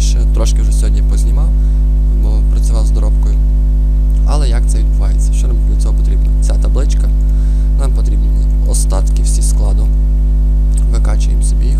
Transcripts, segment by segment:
раніше, трошки вже сьогодні познімав, бо працював з доробкою. Але як це відбувається? Що нам для цього потрібно? Ця табличка. Нам потрібні остатки всі складу. Викачуємо собі їх.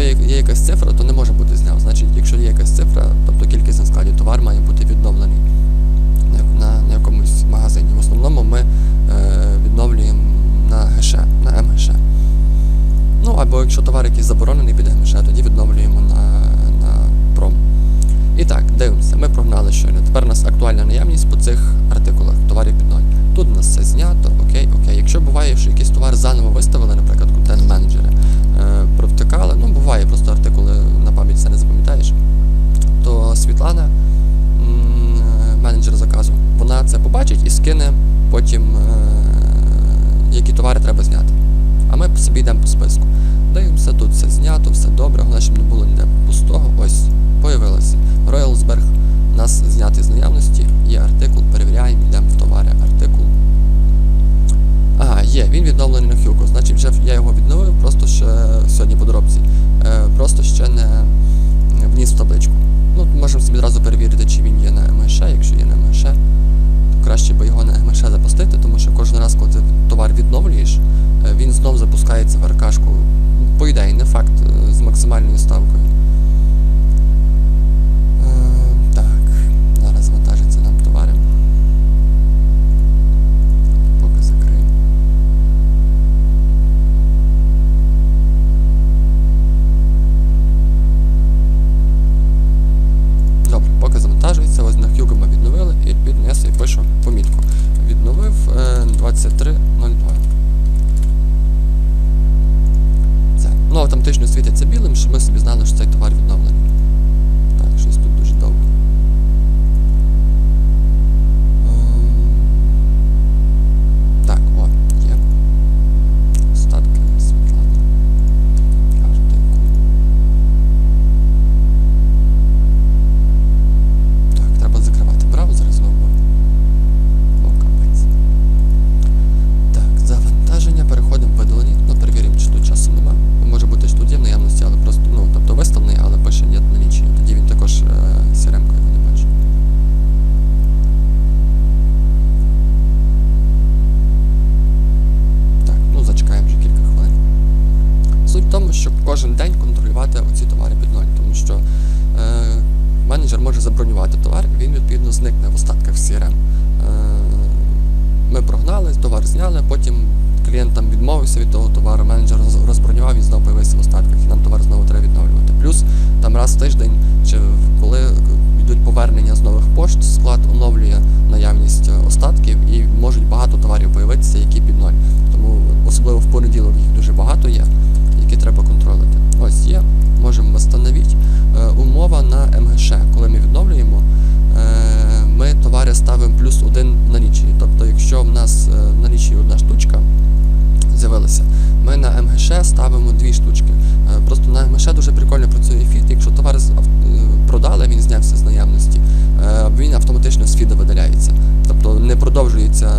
Якась цифра, то не може бути зняв. Значить, якщо є якась цифра, тобто кількість на складі, товар має бути відновлений на, на, якомусь магазині. В основному ми е, відновлюємо на ГШ, на МГШ. Ну або якщо товар якийсь заборонений під МГШ, тоді відновлюємо на, на пром. І так, дивимося, ми прогнали щойно. Тепер у нас актуальна наявність по цих артикулах, товарів під ноль. Тут у нас все знято, окей, окей. Якщо буває, що якийсь товар заново виставили, наприклад, контент-менеджери, провтикали, ну буває, просто артикули на пам'ять все не запам'ятаєш, то Світлана, е, менеджер заказу, вона це побачить і скине потім, е, які товари треба зняти. А ми собі йдемо по списку. Дивимося, тут все знято, все добре, головне, щоб не було ніде пустого. Ось, появилося. Роялсберг нас знятий з наявності, він відновлений на хюку. Значить, вже я його відновив, просто ще сьогодні по доробці. Е, просто ще не вніс в табличку. Ну, можемо собі одразу перевірити, чи він є на МШ. Якщо є на МШ, то краще би його на МШ запустити, світиться білим, щоб ми собі знали, що цей товар відновлений. Так, щось тут дуже довго. Ем, Так, о, є. Остатки Світлани. Артикул. Так, треба закривати браузер знову. О, капець. Так, завантаження, переходимо в видалення. Ну, перевіримо, чи тут часу нема. Може бути, що тут є в наявності, але просто, ну, тобто виставлений, але пише нет налічення. Тоді він також е, CRM-кою його не бачить. Так, ну зачекаємо вже кілька хвилин. Суть в тому, щоб кожен день контролювати оці товари під ноль, тому що е, менеджер може забронювати товар, і він відповідно зникне в остатках CRM. Е, ми прогнали, товар зняли, потім клієнт там відмовився від того товару, менеджер розбронював і знову появився в остатках, і нам товар знову треба відновлювати. Плюс там раз в тиждень, чи коли йдуть повернення з нових пошт, склад оновлює наявність е, остатків і можуть багато товарів появитися, які під ноль. Тому особливо в дві штучки. Е, Просто на дуже прикольно працює фіт. Якщо товар е, продали, він знявся з наявності, е, він автоматично з фіда видаляється. Тобто не продовжується,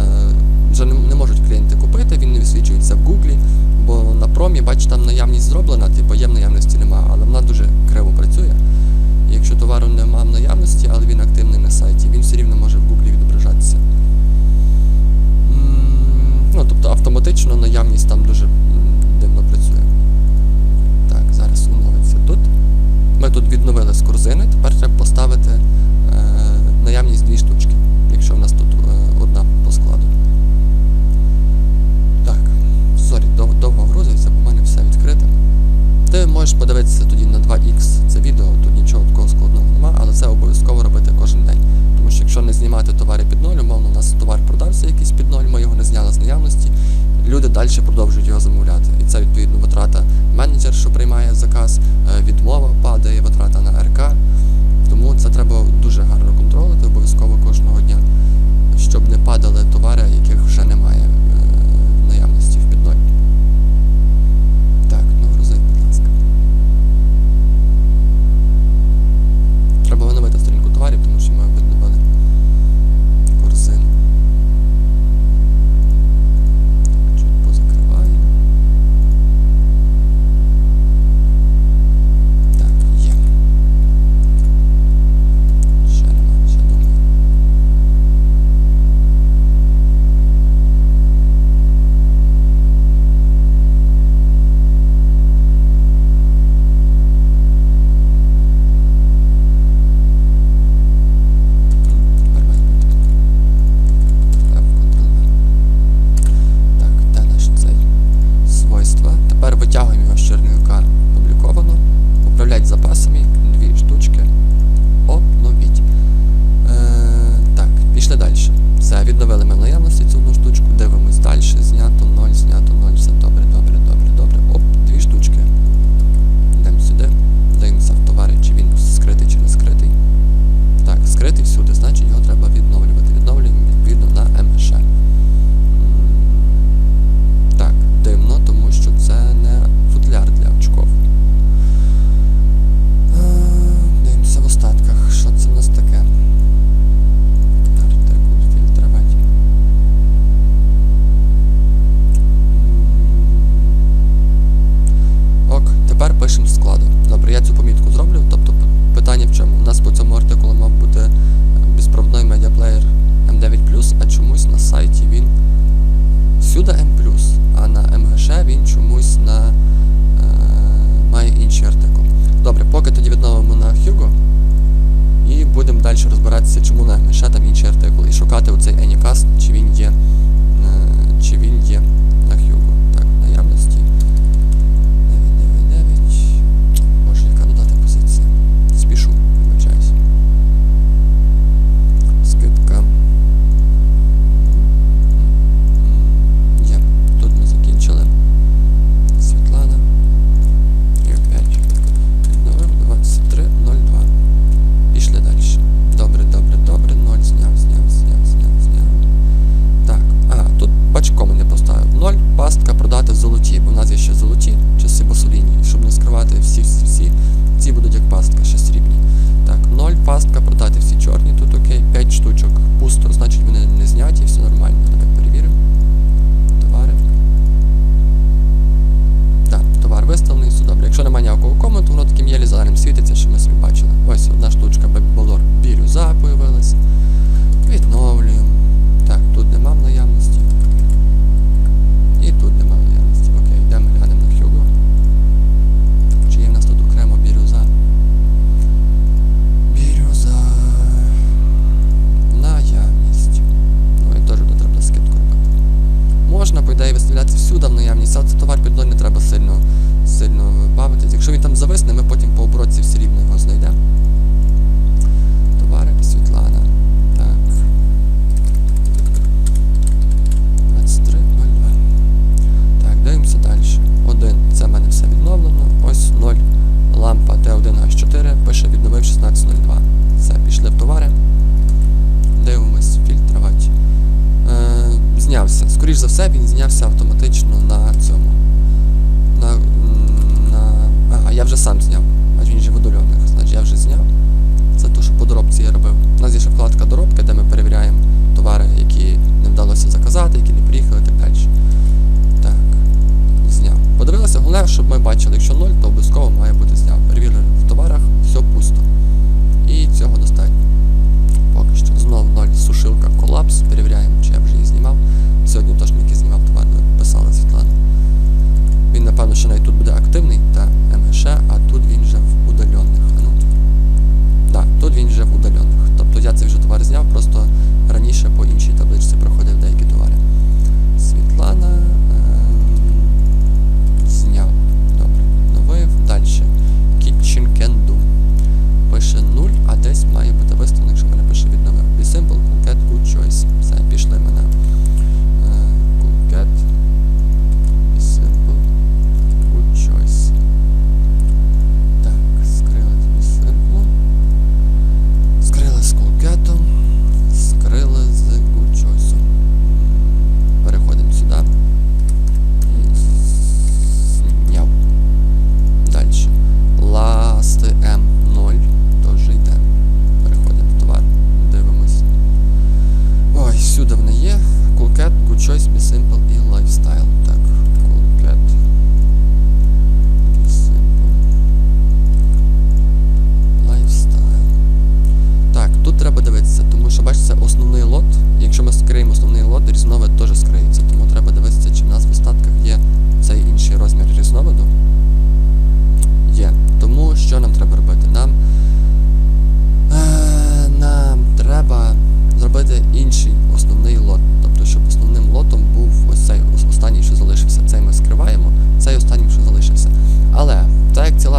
вже не, можуть клієнти купити, він не висвічується в Гуглі, бо на промі, бач, там наявність зроблена, типу є в нема, але вона дуже криво працює. І Якщо товару нема в наявності, але він активний на сайті, він все рівно може в Гуглі відображатися. М, Ну, тобто автоматично наявність там дуже м, дивно працює. Так, зараз умовиться тут. Ми тут відновили з корзини, тепер треба поставити е, наявність дві штучки, якщо в нас тут е, одна по складу. Так, сорі, дов, довго грузиться, бо в мене все відкрите. Ти можеш подивитися тоді на 2х це відео, тут нічого такого складного нема, але це обов'язково робити кожен день. Тому що якщо не знімати товари під ноль, умовно, у нас товар продався якийсь під ноль, ми його не зняли з наявності, люди далі продовжують його замовляти. І це відповідно витрата менеджер, що приймає заказ, е, відмова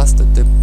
так як ці ласти, тип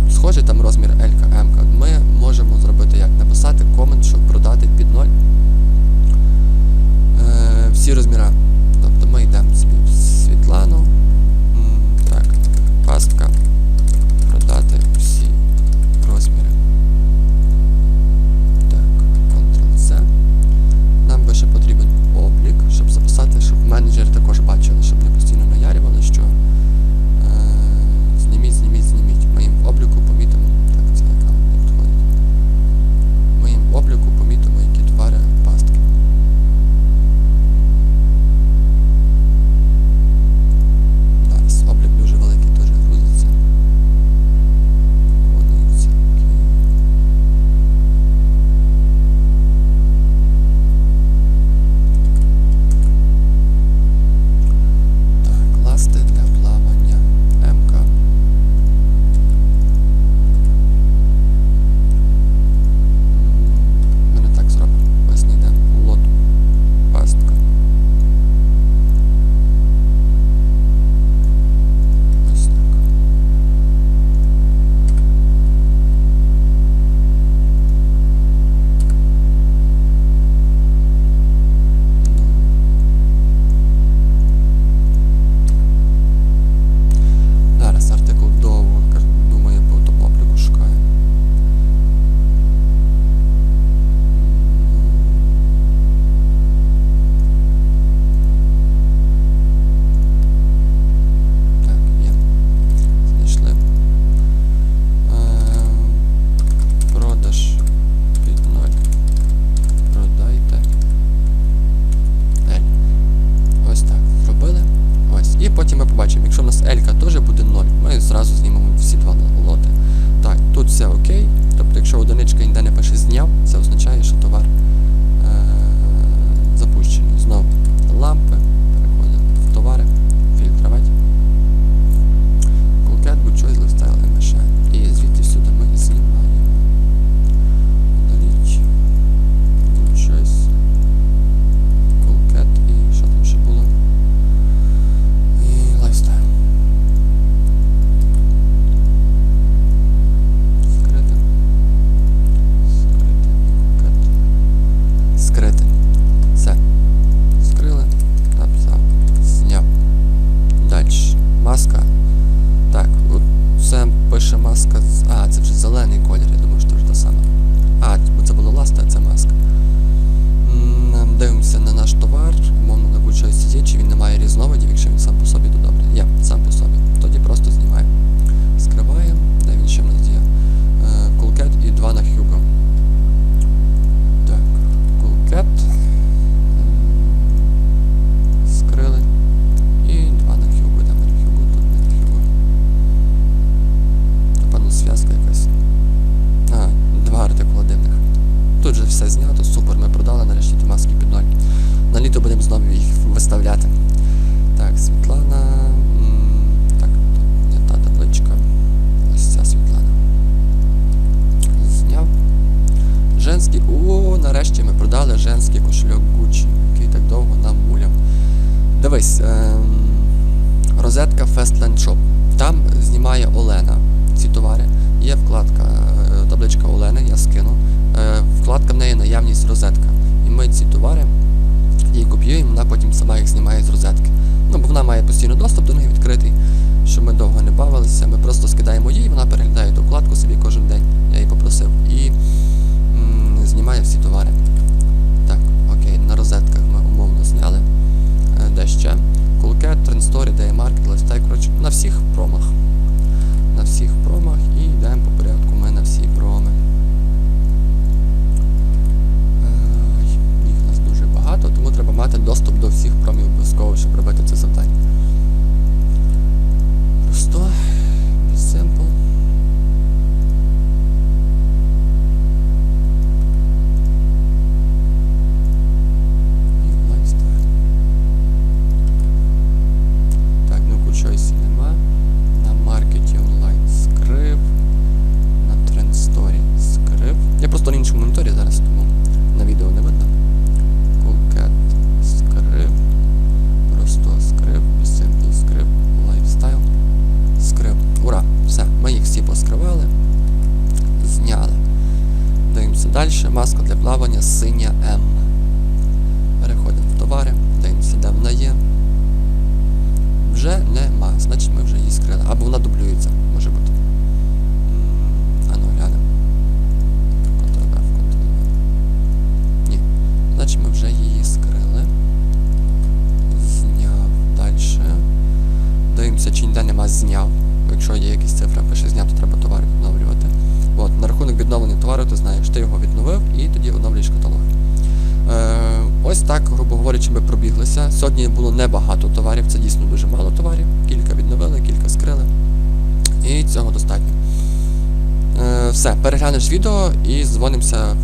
відео і дзвонимося,